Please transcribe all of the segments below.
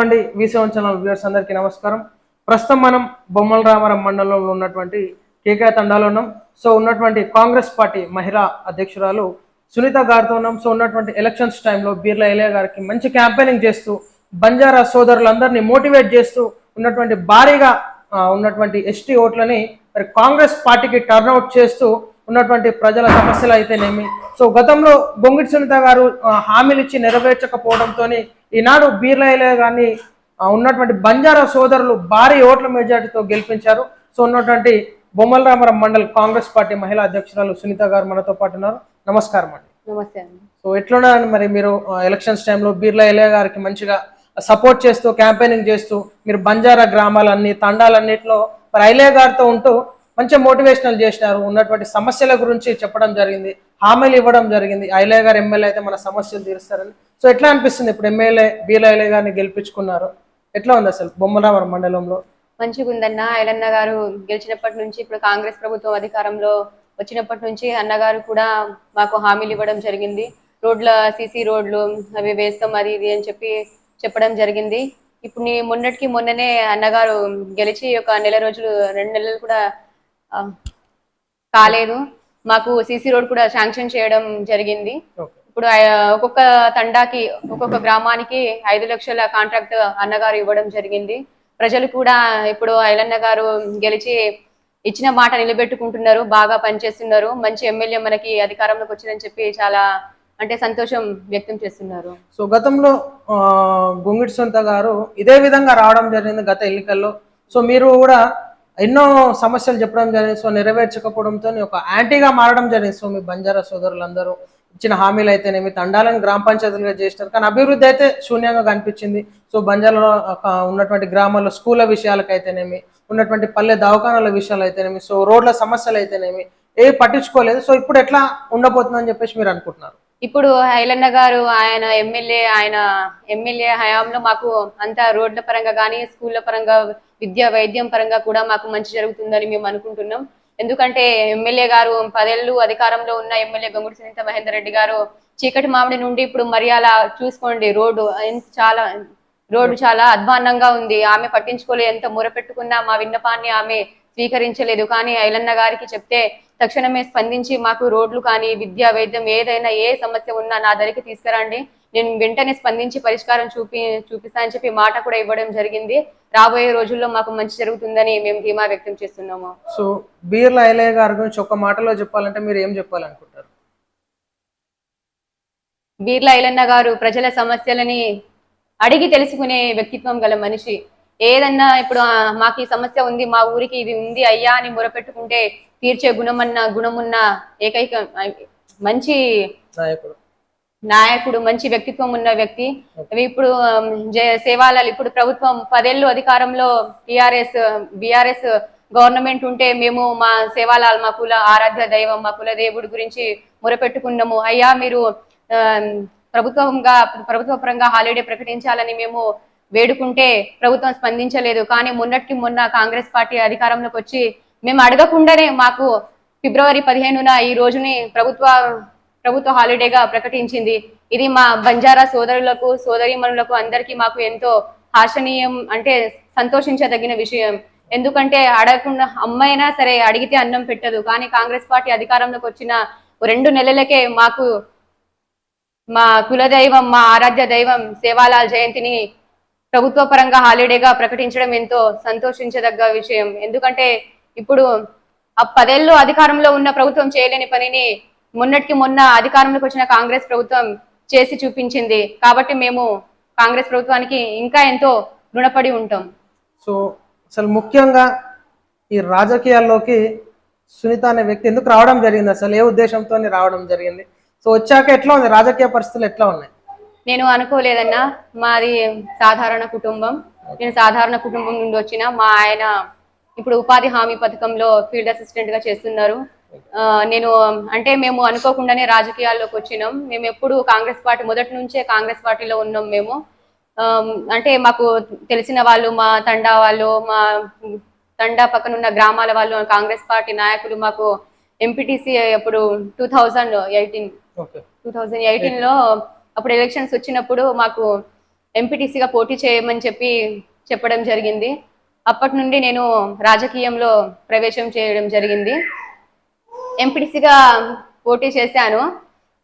అండి వీసీవన్ channel viewers అందరికీ నమస్కారం. ప్రస్తుతం మనం బొమ్మల రామరం మండలంలో ఉన్నటువంటి కేకే తండాలో ఉన్నాం. సో ఉన్నటువంటి కాంగ్రెస్ పార్టీ మహిళా అధ్యక్షురాలు సునీత గారితో ఉన్నాం. సో ఉన్నటువంటి ఎలక్షన్స్ టైంలో బీర్లా ఎలియా గారికి మంచి క్యాంపెయినింగ్ చేస్తూ బంజారా సోదరులందరినీ మోటివేట్ చేస్తూ ఉన్నటువంటి భారీగా ఉన్నటువంటి ఎస్టీ ఓట్లని మరి కాంగ్రెస్ పార్టీకి టర్న్అవుట్ చేస్తూ ఉన్నటువంటి ప్రజల సమస్యలు అయితేనేమి. సో గతంలో బొంగిటి సునీత గారు హామీలు ఇచ్చి నెరవేర్చకపోవడంతో ఈనాడు బీర్లైలే గారిని ఆ, ఉన్నటువంటి బంజారా సోదరులు భారీ ఓట్ల మెజార్టీతో గెలిపించారు. సో ఉన్నటువంటి బొమ్మల రామరం మండల్ కాంగ్రెస్ పార్టీ మహిళా అధ్యక్షురాలు సునీత గారు మనతో పాటు ఉన్నారు. నమస్కారం అండి. నమస్తే అండి. సో ఎట్లున్నారండి మరి మీరు ఎలక్షన్స్ టైంలో బీర్లా ఎలియా గారికి మంచిగా సపోర్ట్ చేస్తూ క్యాంపెయినింగ్ చేస్తూ మీరు బంజారా గ్రామాలన్నీ తండాలన్నింటిలో మరి ఐలే గారితో ఉంటూ మంచిగా మోటివేషనల్ చేసినారు. ఉన్నటువంటి సమస్యల గురించి చెప్పడం జరిగింది. హామీలు ఇవ్వడం జరిగింది. ఐలే గారు ఎమ్మెల్యే అయితే మన సమస్యలు తీరుస్తారని. సో ఎట్లా అనిపిస్తుంది ఇప్పుడు ఎమ్మెల్యే బీర్లా ఐలే గారిని గెలిపించుకున్నారు? ఎట్లా ఉంది అసలు బొమ్మరావరం మండలంలో? మంచిగా ఉందన్న ఐలన్న గారు గెలిచినప్పటి నుంచి ఇప్పుడు కాంగ్రెస్ ప్రభుత్వం అధికారంలో వచ్చినప్పటి నుంచి అన్నగారు కూడా మాకు హామీలు ఇవ్వడం జరిగింది. రోడ్ల సీసీ రోడ్లు అవి వేస్తాం అది ఇది అని చెప్పి చెప్పడం జరిగింది. ఇప్పుడు నీ మొన్నటికి మొన్ననే అన్నగారు గెలిచి ఒక నెల రోజులు రెండు నెలలు కూడా కాలేదు. మాకు సీసీ రోడ్ కూడా శాంక్షన్ చేయడం జరిగింది. ఇప్పుడు ఒక్కొక్క తండాకి ఒక్కొక్క గ్రామానికి ఐదు లక్షల కాంట్రాక్ట్ అన్నగారు ఇవ్వడం జరిగింది. ప్రజలు కూడా ఇప్పుడు ఐలన్న గారు గెలిచి ఇచ్చిన మాట నిలబెట్టుకుంటున్నారు బాగా పనిచేస్తున్నారు. మంచి ఎమ్మెల్యే మనకి అధికారంలోకి వచ్చిందని చెప్పి చాలా అంటే సంతోషం వ్యక్తం చేస్తున్నారు. సో గతంలో ఆ, గొంగిటి సొంత గారు ఇదే విధంగా రావడం జరిగింది గత ఎన్నికల్లో. సో మీరు కూడా ఎన్నో సమస్యలు చెప్పడం జరిగింది. సో నెరవేర్చకపోవడంతో ఒక యాంటీగా మారడం జరిగింది. సో మీ బంజారా సోదరులందరూ ఇచ్చిన హామీలు అయితేనేమి తండాలను గ్రామ పంచాయతీలుగా చేసినారు. కానీ అభివృద్ధి అయితే శూన్యంగా కనిపించింది. సో బంజారాలో ఒక ఉన్నటువంటి గ్రామాల్లో స్కూళ్ళ విషయాలకైతేనేమి ఉన్నటువంటి పల్లె దవాఖానాల విషయాలు అయితేనేమి సో రోడ్ల సమస్యలు అయితేనేమి ఏ పట్టించుకోలేదు. సో ఇప్పుడు ఎట్లా ఉండబోతుందని చెప్పేసి మీరు అనుకుంటున్నారు? ఇప్పుడు హైలన్న గారు ఆయన ఎమ్మెల్యే ఆయన ఎమ్మెల్యే హయాంలో మాకు అంత రోడ్ల పరంగా కానీ స్కూళ్ళ పరంగా విద్య వైద్యం పరంగా కూడా మాకు మంచి జరుగుతుందని మేము అనుకుంటున్నాం. ఎందుకంటే ఎమ్మెల్యే గారు పదేళ్ళు అధికారంలో ఉన్న ఎమ్మెల్యే గంగుడి సునీత మహేందర్ రెడ్డి గారు చీకటి మామిడి నుండి ఇప్పుడు మర్యాద చూసుకోండి రోడ్డు చాలా రోడ్డు చాలా అధ్వాన్నంగా ఉంది. ఆమె పట్టించుకోలేదు ఎంత మొరపెట్టుకున్నా మా విన్నపాన్ని ఆమె స్వీకరించలేదు. కానీ ఐలన్న గారికి చెప్తే తక్షణమే స్పందించి మాకు రోడ్లు కానీ విద్య వైద్యం ఏదైనా ఏ సమస్య ఉన్నా నా దరికి తీసుకురండి. నేను వెంటనే స్పందించి పరిష్కారం చూపి చూపిస్తా అని చెప్పి మాట కూడా ఇవ్వడం జరిగింది. రాబోయే రోజుల్లో మాకు మంచి జరుగుతుందని మేము ధీమా వ్యక్తం చేస్తున్నాము. సో బీర్ల ఐలయ్య గారి గురించి ఒక మాటలో చెప్పాలంటే మీరు ఏం చెప్పాలనుకుంటారు? బీర్ల ఐలన్న గారు ప్రజల సమస్యలని అడిగి తెలుసుకునే వ్యక్తిత్వం గల మనిషి. ఏదన్నా ఇప్పుడు మాకు ఈ సమస్య ఉంది మా ఊరికి ఇది ఉంది అయ్యా అని మొరపెట్టుకుంటే తీర్చే గుణమన్న గుణమున్న ఏకైక మంచి నాయకుడు. మంచి వ్యక్తిత్వం ఉన్న వ్యక్తి. ఇప్పుడు సేవాలాలు ఇప్పుడు ప్రభుత్వం పదేళ్ళు అధికారంలో టిఆర్ఎస్ బిఆర్ఎస్ గవర్నమెంట్ ఉంటే మేము మా సేవాలాల్ మా కుల ఆరాధ్య దైవం మా కుల దేవుడి గురించి మొరపెట్టుకున్నాము. అయ్యా మీరు ప్రభుత్వంగా ప్రభుత్వ పరంగా హాలిడే ప్రకటించాలని మేము వేడుకుంటే ప్రభుత్వం స్పందించలేదు. కానీ మొన్నటికి మొన్న కాంగ్రెస్ పార్టీ అధికారంలోకి వచ్చి మేము అడగకుండానే మాకు ఫిబ్రవరి పదిహేనున ఈ రోజుని ప్రభుత్వ ప్రభుత్వ హాలిడేగా ప్రకటించింది. ఇది మా బంజారా సోదరులకు సోదరీమణులకు అందరికీ మాకు ఎంతో హర్షణీయం అంటే సంతోషించదగిన విషయం. ఎందుకంటే అడగకుండా అమ్మైనా సరే అడిగితే అన్నం పెట్టదు. కానీ కాంగ్రెస్ పార్టీ అధికారంలోకి వచ్చిన రెండు నెలలకే మాకు మా కులదైవం మా ఆరాధ్య దైవం సేవాలాల్ జయంతిని ప్రభుత్వ పరంగా హాలిడేగా ప్రకటించడం ఎంతో సంతోషించదగ్గ విషయం. ఎందుకంటే ఇప్పుడు ఆ పదేళ్ళు అధికారంలో ఉన్న ప్రభుత్వం చేయలేని పనిని మొన్నటికి మొన్న అధికారంలోకి వచ్చిన కాంగ్రెస్ ప్రభుత్వం చేసి చూపించింది. కాబట్టి మేము కాంగ్రెస్ ప్రభుత్వానికి ఇంకా ఎంతో రుణపడి ఉంటాం. సో అసలు ముఖ్యంగా ఈ రాజకీయాల్లోకి సునీత అనే వ్యక్తి ఎందుకు రావడం జరిగింది? అసలు ఏ ఉద్దేశంతో రావడం జరిగింది? సో వచ్చాక ఎట్లా ఉంది? రాజకీయ పరిస్థితులు ఎట్లా ఉన్నాయి? నేను అనుకోలేదన్నా. మాది సాధారణ కుటుంబం. నేను సాధారణ కుటుంబం నుండి వచ్చిన మా ఆయన ఇప్పుడు ఉపాధి హామీ పథకంలో ఫీల్డ్ అసిస్టెంట్గా చేస్తున్నారు నేను అంటే మేము అనుకోకుండానే రాజకీయాల్లోకి వచ్చినాం. మేము ఎప్పుడు కాంగ్రెస్ పార్టీ మొదటి నుంచే కాంగ్రెస్ పార్టీలో ఉన్నాం మేము. అంటే మాకు తెలిసిన వాళ్ళు మా తండా వాళ్ళు మా తండా పక్కన ఉన్న గ్రామాల వాళ్ళు కాంగ్రెస్ పార్టీ నాయకులు మాకు ఎంపీటీసీ అప్పుడు two thousand eighteen. Two thousand eighteen. లో అప్పుడు ఎలక్షన్స్ వచ్చినప్పుడు మాకు ఎంపీటీసీగా పోటీ చేయమని చెప్పి చెప్పడం జరిగింది. అప్పటి నుండి నేను రాజకీయంలో ప్రవేశం చేయడం జరిగింది. ఎంపీటీసీగా పోటీ చేశాను.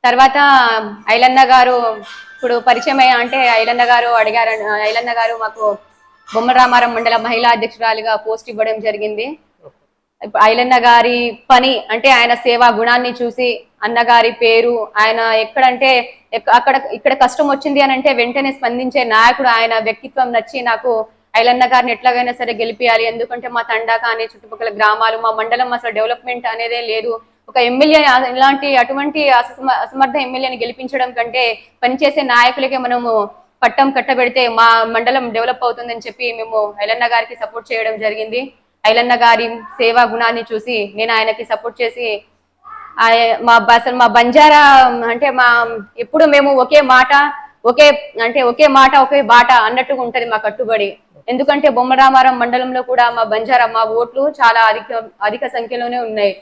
తర్వాత ఐలన్న గారు ఇప్పుడు పరిచయం అయ్యా అంటే ఐలన్న గారు అడిగారు ఐలన్న గారు మాకు బొమ్మరామారం మండల మహిళా అధ్యక్షురాలిగా పోస్ట్ ఇవ్వడం జరిగింది. ఐలన్న గారి పని అంటే ఆయన సేవా గుణాన్ని చూసి అన్నగారి పేరు ఆయన ఎక్కడంటే అక్కడ ఇక్కడ కష్టం వచ్చింది అని అంటే వెంటనే స్పందించే నాయకుడు ఆయన వ్యక్తిత్వం నచ్చి నాకు ఐలన్న గారిని ఎట్లాగైనా సరే గెలిపియాలి. ఎందుకంటే మా తండా కానీ చుట్టుపక్కల గ్రామాలు మా మండలం అసలు డెవలప్మెంట్ అనేదే లేదు. ఒక ఎమ్మెల్యే ఇలాంటి అటువంటి అసమ అసమర్థ ఎమ్మెల్యేని గెలిపించడం కంటే పనిచేసే నాయకులకే మనము పట్టం కట్టబెడితే మా మండలం డెవలప్ అవుతుందని చెప్పి మేము ఐలన్న గారికి సపోర్ట్ చేయడం జరిగింది. ఐలన్న గారి సేవా గుణాన్ని చూసి నేను ఆయనకి సపోర్ట్ చేసి మా అసలు మా బంజారా అంటే మా ఎప్పుడు మేము ఒకే మాట ఒకే అంటే ఒకే మాట ఒకే బాట అన్నట్టుగా ఉంటది మా కట్టుబడి. ఎందుకంటే బొమ్మరామారం మండలంలో కూడా మా బంజారా మా ఓట్లు చాలా అధిక అధిక సంఖ్యలోనే ఉన్నాయి.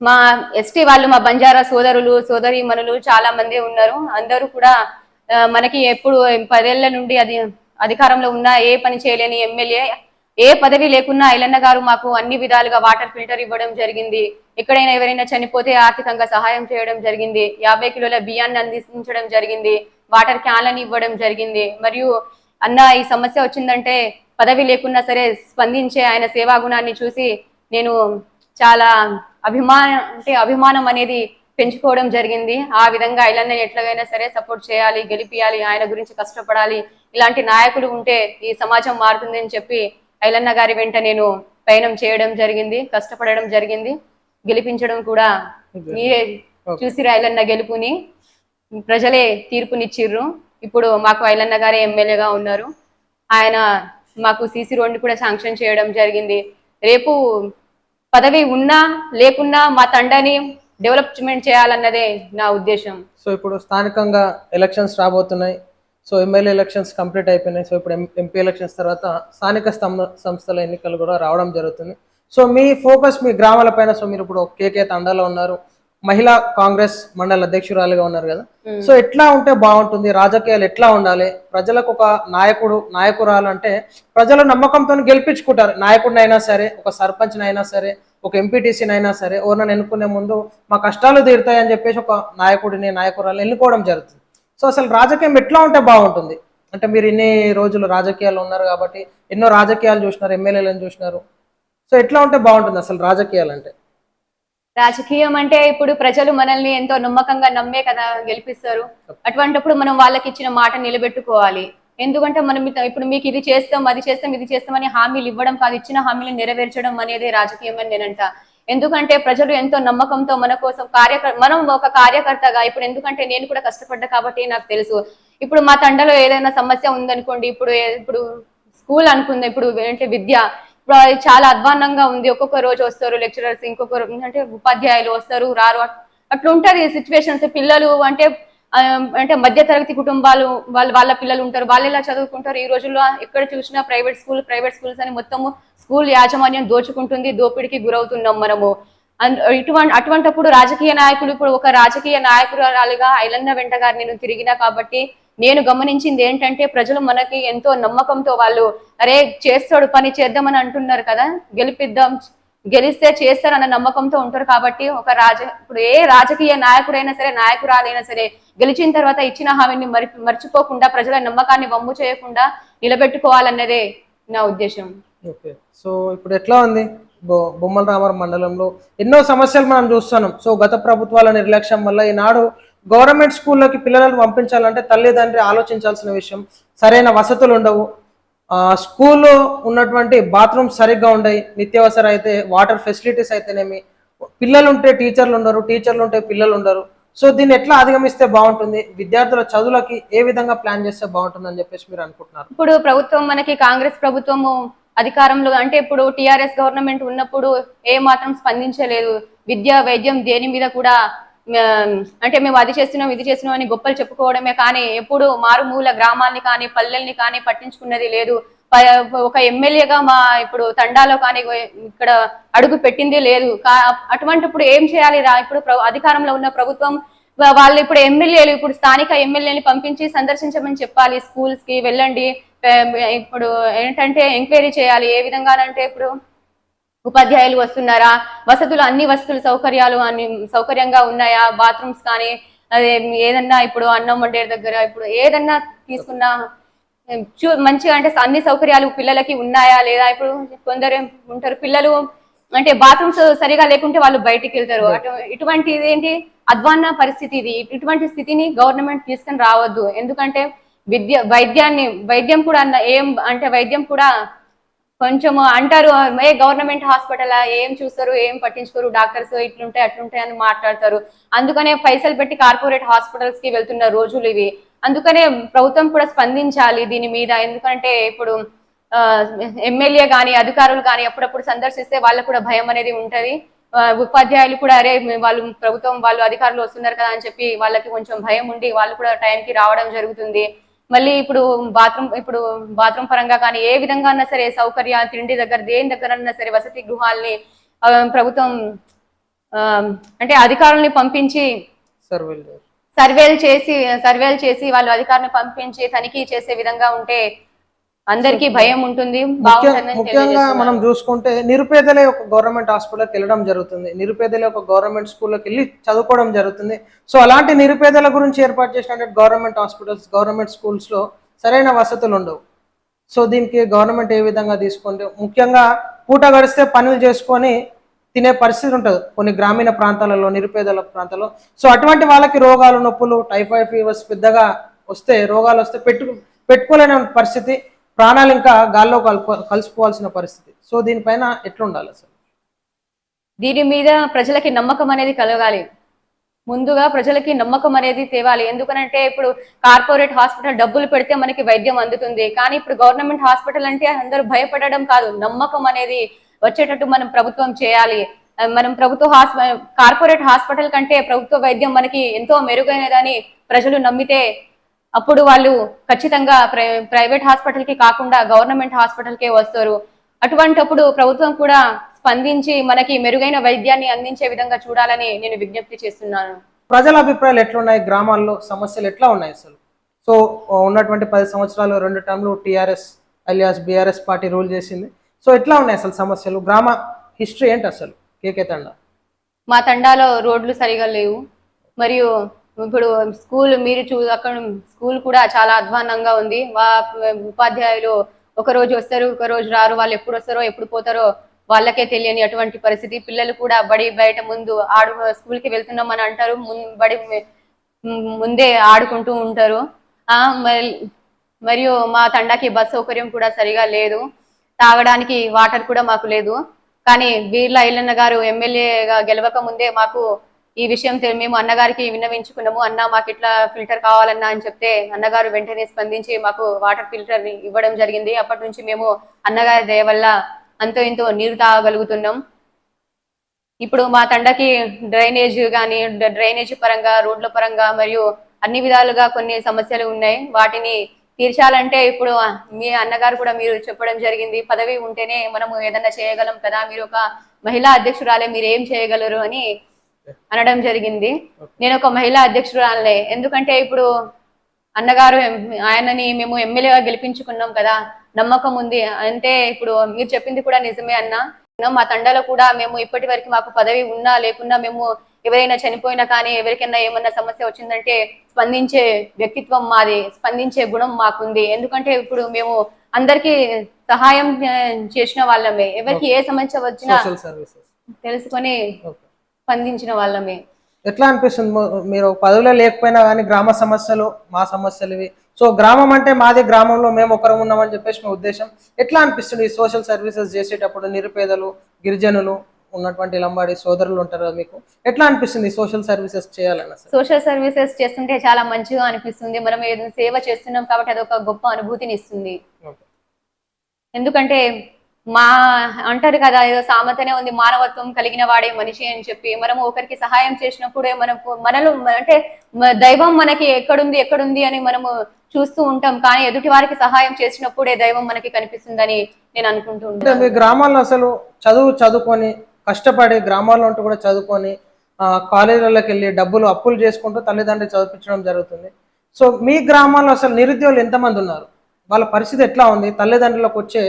మా ఎస్టీ వాళ్ళు మా బంజారా సోదరులు సోదరి మనులు చాలా మంది ఉన్నారు. అందరూ కూడా మనకి ఎప్పుడు పదేళ్ళ నుండి అది అధికారంలో ఉన్న ఏ పని చేయలేని ఎమ్మెల్యే ఏ పదవి లేకున్నా ఐలన్న గారు మాకు అన్ని విధాలుగా వాటర్ ఫిల్టర్ ఇవ్వడం జరిగింది. ఎక్కడైనా ఎవరైనా చనిపోతే ఆర్థికంగా సహాయం చేయడం జరిగింది. యాభై కిలోల బియ్యాన్ని అందించడం జరిగింది. వాటర్ క్యాన్లని ఇవ్వడం జరిగింది. మరియు అన్న ఈ సమస్య వచ్చిందంటే పదవి లేకున్నా సరే స్పందించే ఆయన సేవా గుణాన్ని చూసి నేను చాలా అభిమానం అంటే అభిమానం అనేది పెంచుకోవడం జరిగింది. ఆ విధంగా ఐలన్న ఎట్లాగైనా సరే సపోర్ట్ చేయాలి గెలిపియాలి ఆయన గురించి కష్టపడాలి. ఇలాంటి నాయకులు ఉంటే ఈ సమాజం మారుతుంది అని చెప్పి ఐలన్న గారి వెంట నేను పయనం చేయడం జరిగింది కష్టపడడం జరిగింది. గెలిపించడం కూడా మీరే చూసిరు ఐలన్న గెలుపుని? ప్రజలే తీర్పునిచ్చిర్రు. ఇప్పుడు మాకు ఐలన్న గారే ఎమ్మెల్యేగా ఉన్నారు. ఆయన మాకు సీసీ రోడ్డు కూడా శాంక్షన్ చేయడం జరిగింది. రేపు పదవి ఉన్నా లేకున్నా మా తండని డెవలప్మెంట్ చేయాలన్నదే నా ఉద్దేశం. సో ఇప్పుడు స్థానికంగా ఎలక్షన్స్ రాబోతున్నాయి. సో ఎమ్మెల్యే ఎలక్షన్స్ కంప్లీట్ అయిపోయినాయి. సో ఇప్పుడు ఎంపీ ఎలక్షన్స్ తర్వాత స్థానిక సంస్థల ఎన్నికలు కూడా రావడం జరుగుతుంది. సో మీ ఫోకస్ మీ గ్రామాల పైన సో మీరు ఇప్పుడు కేకే తండాలో ఉన్నారు. మహిళా కాంగ్రెస్ మండల అధ్యక్షురాలుగా ఉన్నారు కదా. సో ఎట్లా ఉంటే బాగుంటుంది? రాజకీయాలు ఎట్లా ఉండాలి? ప్రజలకు ఒక నాయకుడు నాయకురాలు అంటే ప్రజలు నమ్మకంతో గెలిపించుకుంటారు. నాయకుడినైనా సరే ఒక సర్పంచ్నైనా సరే ఒక ఎంపీటీసీని అయినా సరే ఎవరినైనా ఎన్నుకునే ముందు మా కష్టాలు తీరుతాయి అని చెప్పేసి ఒక నాయకుడిని నాయకురాలు ఎన్నుకోవడం జరుగుతుంది. సో అసలు రాజకీయం ఎట్లా ఉంటే బాగుంటుంది? అంటే మీరు ఇన్ని రోజులు రాజకీయాలు ఉన్నారు కాబట్టి ఎన్నో రాజకీయాలు చూసినారు ఎమ్మెల్యేలను చూసినారు. సో ఎట్లా ఉంటే బాగుంటుంది అసలు రాజకీయాలు అంటే? రాజకీయం అంటే ఇప్పుడు ప్రజలు మనల్ని ఎంతో నమ్మకంగా నమ్మే కదా గెలిపిస్తారు. అటువంటిప్పుడు మనం వాళ్ళకి ఇచ్చిన మాట నిలబెట్టుకోవాలి. ఎందుకంటే మనం ఇప్పుడు మీకు ఇది చేస్తాం అది చేస్తాం ఇది చేస్తామని హామీలు ఇవ్వడం కాదు ఇచ్చిన హామీలు నెరవేర్చడం అనేది రాజకీయం అని నేనంట. ఎందుకంటే ప్రజలు ఎంతో నమ్మకంతో మన కోసం కార్యకర్ మనం ఒక కార్యకర్తగా ఇప్పుడు ఎందుకంటే నేను కూడా కష్టపడ్డా కాబట్టి నాకు తెలుసు. ఇప్పుడు మా తండలో ఏదైనా సమస్య ఉందనుకోండి ఇప్పుడు ఇప్పుడు స్కూల్ అనుకుంది ఇప్పుడు ఏంటి విద్య చాలా అధ్వాన్నంగా ఉంది. ఒక్కొక్క రోజు వస్తారు లెక్చరర్స్ ఇంకొక అంటే ఉపాధ్యాయులు వస్తారు రారు అట్- అట్లా ఉంటది సిచ్యువేషన్స్. పిల్లలు అంటే అంటే మధ్య తరగతి కుటుంబాలు వాళ్ళ వాళ్ళ పిల్లలు ఉంటారు వాళ్ళు ఎలా చదువుకుంటారు? ఈ రోజుల్లో ఎక్కడ చూసినా ప్రైవేట్ స్కూల్ ప్రైవేట్ స్కూల్స్ అని మొత్తము స్కూల్ యాజమాన్యం దోచుకుంటుంది దోపిడికి గురవుతున్నాం మనము. అండ్ ఇటువంటి అటువంటప్పుడు రాజకీయ నాయకులు ఇప్పుడు ఒక రాజకీయ నాయకురాలుగా ఐలన్న వెంట గారు నేను తిరిగినా కాబట్టి నేను గమనించింది ఏంటంటే ప్రజలు మనకి ఎంతో నమ్మకంతో వాళ్ళు అరే చేస్తాడు పని చేద్దామని అంటున్నారు కదా గెలిపిద్దాం గెలిస్తే చేస్తారన్న నమ్మకంతో ఉంటారు కాబట్టి ఒక రాజ ఇప్పుడు ఏ రాజకీయ నాయకుడైనా సరే నాయకురాలైనా సరే గెలిచిన తర్వాత ఇచ్చిన హామీని మరి మర్చిపోకుండా ప్రజల నమ్మకాన్ని వమ్ము చేయకుండా నిలబెట్టుకోవాలన్నదే నా ఉద్దేశం. ఓకే. సో ఇప్పుడు ఎట్లా ఉంది? బొమ్మల రామారం మండలంలో ఎన్నో సమస్యలు మనం చూస్తున్నాం. సో గత ప్రభుత్వాల నిర్లక్ష్యం వల్ల ఈనాడు గవర్నమెంట్ స్కూల్లోకి పిల్లలను పంపించాలంటే తల్లిదండ్రి ఆలోచించాల్సిన విషయం. సరైన వసతులు ఉండవు స్కూల్లో ఉన్నటువంటి బాత్రూమ్స్ సరిగ్గా ఉండవు నిత్యావసర అయితే వాటర్ ఫెసిలిటీస్ అయితేనేమి పిల్లలు ఉంటే టీచర్లు ఉండరు టీచర్లు ఉంటే పిల్లలు ఉండరు సో దీన్ని ఎట్లా అధిగమిస్తే బాగుంటుంది? విద్యార్థుల చదువులకి ఏ విధంగా ప్లాన్ చేస్తే బాగుంటుంది అని చెప్పేసి మీరు అనుకుంటున్నారు? ఇప్పుడు ప్రభుత్వం మనకి కాంగ్రెస్ ప్రభుత్వము అధికారంలో అంటే ఇప్పుడు టిఆర్ఎస్ గవర్నమెంట్ ఉన్నప్పుడు ఏ మాత్రం స్పందించలేదు. విద్య వైద్యం దేని మీద కూడా అంటే మేము అది చేస్తున్నాం ఇది చేస్తున్నాం అని గొప్పలు చెప్పుకోవడమే కానీ ఎప్పుడు మారుమూల గ్రామాల్ని కానీ పల్లెల్ని కానీ పట్టించుకున్నది లేదు. ప- ఒక ఎమ్మెల్యేగా మా ఇప్పుడు తండాలో కానీ ఇక్కడ అడుగు పెట్టింది లేదు. కా- అటువంటిప్పుడు ఏం చేయాలి రా ఇప్పుడు అధికారంలో ఉన్న ప్రభుత్వం వాళ్ళు ఇప్పుడు ఎమ్మెల్యేలు ఇప్పుడు స్థానిక ఎమ్మెల్యేని పంపించి సందర్శించమని చెప్పాలి స్కూల్స్కి వెళ్ళండి ఇప్పుడు ఏంటంటే ఎంక్వైరీ చేయాలి ఏ విధంగానంటే ఇప్పుడు ఉపాధ్యాయులు వస్తున్నారా? వసతులు అన్ని వసతులు సౌకర్యాలు అన్ని సౌకర్యంగా ఉన్నాయా? బాత్రూమ్స్ కానీ అదే ఏదన్నా ఇప్పుడు అన్నం వండే దగ్గర ఇప్పుడు ఏదన్నా తీసుకున్నా చూ మంచిగా అంటే అన్ని సౌకర్యాలు పిల్లలకి ఉన్నాయా లేదా? ఇప్పుడు కొందరు ఉంటారు పిల్లలు అంటే బాత్రూమ్స్ సరిగా లేకుంటే వాళ్ళు బయటికి వెళ్తారు. అటు ఇటువంటి ఏంటి అధ్వాన్న పరిస్థితి ఇది. ఇటువంటి స్థితిని గవర్నమెంట్ తీసుకొని రావద్దు. ఎందుకంటే విద్య వైద్యాన్ని వైద్యం కూడా అన్న ఏం అంటే వైద్యం కూడా కొంచెం అంటారు ఏ గవర్నమెంట్ హాస్పిటల్ ఏం చూస్తారు? ఏం పట్టించుకోరు? డాక్టర్స్ ఇట్లుంటాయి అట్లుంటాయి అని మాట్లాడతారు. అందుకనే పైసలు పెట్టి కార్పొరేట్ హాస్పిటల్స్కి వెళ్తున్న రోజులు ఇవి. అందుకనే ప్రభుత్వం కూడా స్పందించాలి దీని మీద. ఎందుకంటే ఇప్పుడు ఎమ్మెల్యే కానీ అధికారులు కానీ అప్పుడప్పుడు సందర్శిస్తే వాళ్ళకు కూడా భయం అనేది ఉంటది. ఉపాధ్యాయులు కూడా అరే వాళ్ళు ప్రభుత్వం వాళ్ళు అధికారులు వస్తున్నారు కదా అని చెప్పి వాళ్ళకి కొంచెం భయం ఉండి వాళ్ళు కూడా టైంకి రావడం జరుగుతుంది. మళ్ళీ ఇప్పుడు బాత్రూమ్ ఇప్పుడు బాత్రూమ్ పరంగా కానీ ఏ విధంగా అన్నా సరే సౌకర్య తిండి దగ్గర దేని దగ్గర అన్నా సరే వసతి గృహాల్ని ప్రభుత్వం అంటే అధికారుల్ని పంపించి సర్వేలు సర్వేలు చేసి సర్వేలు చేసి వాళ్ళు అధికారులను పంపించి తనిఖీ చేసే విధంగా ఉంటే అందరికీ భయం ఉంటుంది ముఖ్యంగా. మనం చూసుకుంటే నిరుపేదలే ఒక గవర్నమెంట్ హాస్పిటల్కి వెళ్ళడం జరుగుతుంది. నిరుపేదలే ఒక గవర్నమెంట్ స్కూల్లోకి వెళ్ళి చదువుకోవడం జరుగుతుంది. సో అలాంటి నిరుపేదల గురించి ఏర్పాటు చేసిన గవర్నమెంట్ హాస్పిటల్స్ గవర్నమెంట్ స్కూల్స్లో సరైన వసతులు ఉండవు. సో దీనికి గవర్నమెంట్ ఏ విధంగా తీసుకుంటే ముఖ్యంగా పూట గడిస్తే పనులు చేసుకొని తినే పరిస్థితి ఉంటుంది. కొన్ని గ్రామీణ ప్రాంతాలలో నిరుపేదల ప్రాంతాల్లో. సో అటువంటి వాళ్ళకి రోగాలు నొప్పులు టైఫాయిడ్ ఫీవర్స్ పెద్దగా వస్తే రోగాలు వస్తే పెట్టు పెట్టుకోలేని పరిస్థితి. ప్రాణాలు ఇంకా గాల్లో కలుపు కలిసిపోవాల్సిన పరిస్థితి. సో దీనిపైన ఎట్లుండాలి అసలు? దీని మీద ప్రజలకి నమ్మకం అనేది కలగాలి. ముందుగా ప్రజలకి నమ్మకం అనేది తేవాలి. ఎందుకనంటే ఇప్పుడు కార్పొరేట్ హాస్పిటల్ డబ్బులు పెడితే మనకి వైద్యం అందుతుంది. కానీ ఇప్పుడు గవర్నమెంట్ హాస్పిటల్ అంటే అందరూ భయపడడం కాదు. నమ్మకం అనేది వచ్చేటట్టు మనం ప్రభుత్వం చేయాలి. మనం ప్రభుత్వ హాస్ కార్పొరేట్ హాస్పిటల్ కంటే ప్రభుత్వ వైద్యం మనకి ఎంతో మెరుగైనదని ప్రజలు నమ్మితే అప్పుడు వాళ్ళు ఖచ్చితంగా ప్రై- ప్రైవేట్ హాస్పిటల్కి కాకుండా గవర్నమెంట్ హాస్పిటల్ కే వస్తారు. అటువంటప్పుడు ప్రభుత్వం కూడా స్పందించి మనకి మెరుగైన వైద్యాన్ని అందించే విధంగా చూడాలని నేను విజ్ఞప్తి చేస్తున్నాను. ప్రజల అభిప్రాయాలు ఎట్లున్నాయి? గ్రామాల్లో సమస్యలు ఎట్లా ఉన్నాయి అసలు? సో ఉన్నటువంటి పది సంవత్సరాలు రెండు టర్మ్లు TRS alias BRS party rule చేసింది. సో ఎట్లా ఉన్నాయి అసలు సమస్యలు? గ్రామ హిస్టరీ ఏంటి అసలు? కేకే తండ. మా తండాలో రోడ్లు సరిగా లేవు. మరియు ఇప్పుడు స్కూల్ మీరు చూ అక్కడ స్కూల్ కూడా చాలా అధ్వానంగా ఉంది. వా ఉపాధ్యాయులు ఒక రోజు వస్తారు ఒక రోజు రారు. వాళ్ళు ఎప్పుడు వస్తారో ఎప్పుడు పోతారో వాళ్ళకే తెలియని అటువంటి పరిస్థితి. పిల్లలు కూడా బడి బయట ముందు ఆడు స్కూల్కి వెళ్తున్నాం అని అంటారు. బడి ముందే ఆడుకుంటూ ఉంటారు. మరియు మా తండాకి బస్ సౌకర్యం కూడా సరిగా లేదు. తాగడానికి వాటర్ కూడా మాకు లేదు. కానీ వీర్ల ఇల్లన్న గారు ఎమ్మెల్యేగా గెలవక ముందే మాకు ఈ విషయం మేము అన్నగారికి విన్నవించుకున్నాము. అన్న మాకు ఇట్లా ఫిల్టర్ కావాలన్నా? అని చెప్తే అన్నగారు వెంటనే స్పందించి మాకు వాటర్ ఫిల్టర్ ఇవ్వడం జరిగింది. అప్పటి నుంచి మేము అన్నగారి దయ వల్ల అంతో ఇంతో నీరు తాగలుగుతున్నాం. ఇప్పుడు మా తండకి డ్రైనేజ్ కానీ డ్రైనేజ్ పరంగా రోడ్ల పరంగా మరియు అన్ని విధాలుగా కొన్ని సమస్యలు ఉన్నాయి. వాటిని తీర్చాలంటే ఇప్పుడు మీ అన్నగారు కూడా మీరు చెప్పడం జరిగింది. పదవి ఉంటేనే మనము ఏదన్నా చేయగలం కదా? మీరు ఒక మహిళా అధ్యక్షురాలే మీరు ఏం చేయగలరు? అని అనడం జరిగింది. నేను ఒక మహిళా అధ్యక్షురాలే ఎందుకంటే ఇప్పుడు అన్నగారు ఆయనని మేము ఎమ్మెల్యేగా గెలిపించుకున్నాం కదా నమ్మకం ఉంది. అంటే ఇప్పుడు మీరు చెప్పింది కూడా నిజమే అన్న. మా తండాలో కూడా మేము ఇప్పటి వరకు మాకు పదవి ఉన్నా లేకున్నా మేము ఎవరైనా చనిపోయినా కానీ ఎవరికైనా ఏమన్నా సమస్య వచ్చిందంటే స్పందించే వ్యక్తిత్వం మాది స్పందించే గుణం మాకుంది. ఎందుకంటే ఇప్పుడు మేము అందరికీ సహాయం చేసిన వాళ్ళమే. ఎవరికి ఏ సమస్య వచ్చినా తెలుసుకొని స్పందించిన వాళ్ళమే. ఎట్లా అనిపిస్తుంది? మీరు పదవిలో లేకపోయినా కానీ గ్రామ సమస్యలు మా సమస్యలు ఇవి. సో గ్రామం అంటే మాది గ్రామంలో మేము ఒకరం ఉన్నామని చెప్పేసి మీ ఉద్దేశం. ఎట్లా అనిపిస్తుంది ఈ సోషల్ సర్వీసెస్ చేసేటప్పుడు నిరుపేదలు గిరిజనులు ఉన్నటువంటి లంబాడి సోదరులు ఉంటారు కదా మీకు? ఎట్లా అనిపిస్తుంది సోషల్ సర్వీసెస్ చేయాలని అసలు సోషల్ సర్వీసెస్ చేస్తుంటే చాలా మంచిగా అనిపిస్తుంది. మనం ఏదైనా సేవ చేస్తున్నాం కాబట్టి అదొక గొప్ప అనుభూతిని ఇస్తుంది. ఎందుకంటే మా అంటారు కదా ఏదో సామెతనే ఉంది మానవత్వం కలిగిన వాడే మనిషి అని చెప్పి. మనము ఒకరికి సహాయం చేసినప్పుడే మనకు మనలో అంటే దైవం మనకి ఎక్కడుంది ఎక్కడుంది అని మనము చూస్తూ ఉంటాం. కానీ ఎదుటి వారికి సహాయం చేసినప్పుడే దైవం మనకి కనిపిస్తుందని నేను అనుకుంటున్నాను మీ గ్రామాల్లో అసలు చదువు చదువుకొని కష్టపడి గ్రామాల్లో ఉంటూ కూడా చదువుకొని కాలేజీలకు వెళ్ళి డబ్బులు అప్పులు చేసుకుంటూ తల్లిదండ్రులు చదివించడం జరుగుతుంది. సో మీ గ్రామాల్లో అసలు నిరుద్యోగులు ఎంతమంది ఉన్నారు? వాళ్ళ పరిస్థితి ఎట్లా ఉంది? తల్లిదండ్రులకు వచ్చే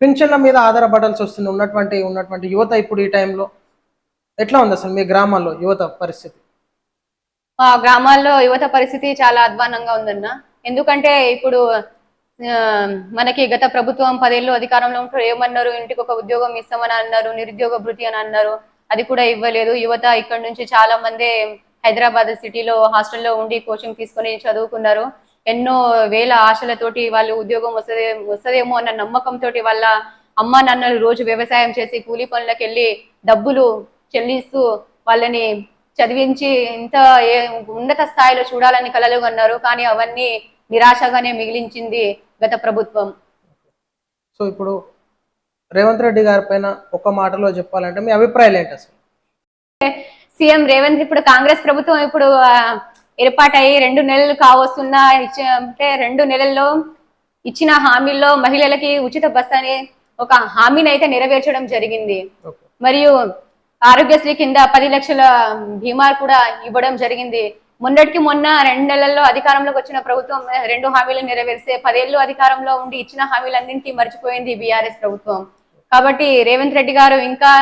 పింఛన్ల మీద ఆధారపడాల్సి వస్తుంది. ఉన్నటువంటి ఉన్నటువంటి యువత ఇప్పుడు ఈ టైంలో ఎట్లా ఉంది అసలు మీ గ్రామాల్లో యువత పరిస్థితి? మా గ్రామాల్లో యువత పరిస్థితి చాలా అధ్వానంగా ఉందన్న. ఎందుకంటే ఇప్పుడు మనకి గత ప్రభుత్వం పదేళ్ళు అధికారంలో ఉంటూ ఏమన్నారు? ఇంటికి ఒక ఉద్యోగం ఇస్తామని అన్నారు నిరుద్యోగ భృతి అని అన్నారు. అది కూడా ఇవ్వలేదు. యువత ఇక్కడ నుంచి చాలా మంది హైదరాబాద్ సిటీలో హాస్టల్లో ఉండి కోచింగ్ తీసుకొని చదువుకున్నారు. ఎన్నో వేల ఆశలతోటి వాళ్ళు ఉద్యోగం వస్తుంది వస్తుందేమో అన్న నమ్మకంతో వాళ్ళ అమ్మ నాన్నలు రోజు వ్యవసాయం చేసి కూలీ పనులకు వెళ్ళి డబ్బులు చెల్లిస్తూ వాళ్ళని చదివించి ఇంత ఏ- ఉన్నత స్థాయిలో చూడాలని కలలు అన్నారు కానీ అవన్నీ నిరాశగానే మిగిలించింది గత ప్రభుత్వం. సో ఇప్పుడు రేవంత్ రెడ్డి గారి పైన ఒక మాటలో చెప్పాలంటే మీ అభిప్రాయాలు ఏంటి అసలు? సీఎం రేవంత్ ఇప్పుడు కాంగ్రెస్ ప్రభుత్వం ఇప్పుడు ఏర్పాటయ్యి రెండు నెలలు కావస్తున్నా అంటే రెండు నెలల్లో ఇచ్చిన హామీల్లో మహిళలకి ఉచిత బస్ అని ఒక హామీని అయితే నెరవేర్చడం జరిగింది. మరియు ఆరోగ్యశ్రీ కింద పది లక్షల బీమా కూడా ఇవ్వడం జరిగింది. మొన్నటికి మొన్న రెండు నెలల్లో అధికారంలోకి వచ్చిన ప్రభుత్వం రెండు హామీలు నెరవేరిస్తే పదేళ్ళు అధికారంలో ఉండి ఇచ్చిన హామీలన్నింటినీ మర్చిపోయింది బీఆర్ఎస్ ప్రభుత్వం. కాబట్టి రేవంత్ రెడ్డి గారు ఇంకా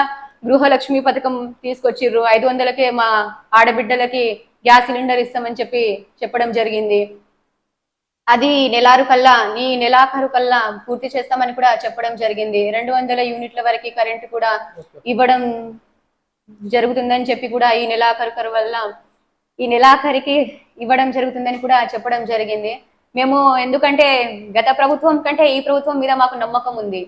గృహలక్ష్మి పథకం తీసుకొచ్చిర్రు. ఐదు వందలకే మా ఆడబిడ్డలకి గ్యాస్ సిలిండర్ ఇస్తామని చెప్పి చెప్పడం జరిగింది. అది నెలారు కల్లా ఈ నెలాఖరు కల్లా పూర్తి చేస్తామని కూడా చెప్పడం జరిగింది. రెండు వందల యూనిట్ల వరకు కరెంటు కూడా ఇవ్వడం జరుగుతుందని చెప్పి కూడా ఈ నెలాఖరు వల్ల ఈ నెలాఖరికి ఇవ్వడం జరుగుతుందని కూడా చెప్పడం జరిగింది. మేము ఎందుకంటే గత ప్రభుత్వం కంటే ఈ ప్రభుత్వం మీద మాకు నమ్మకం ఉంది.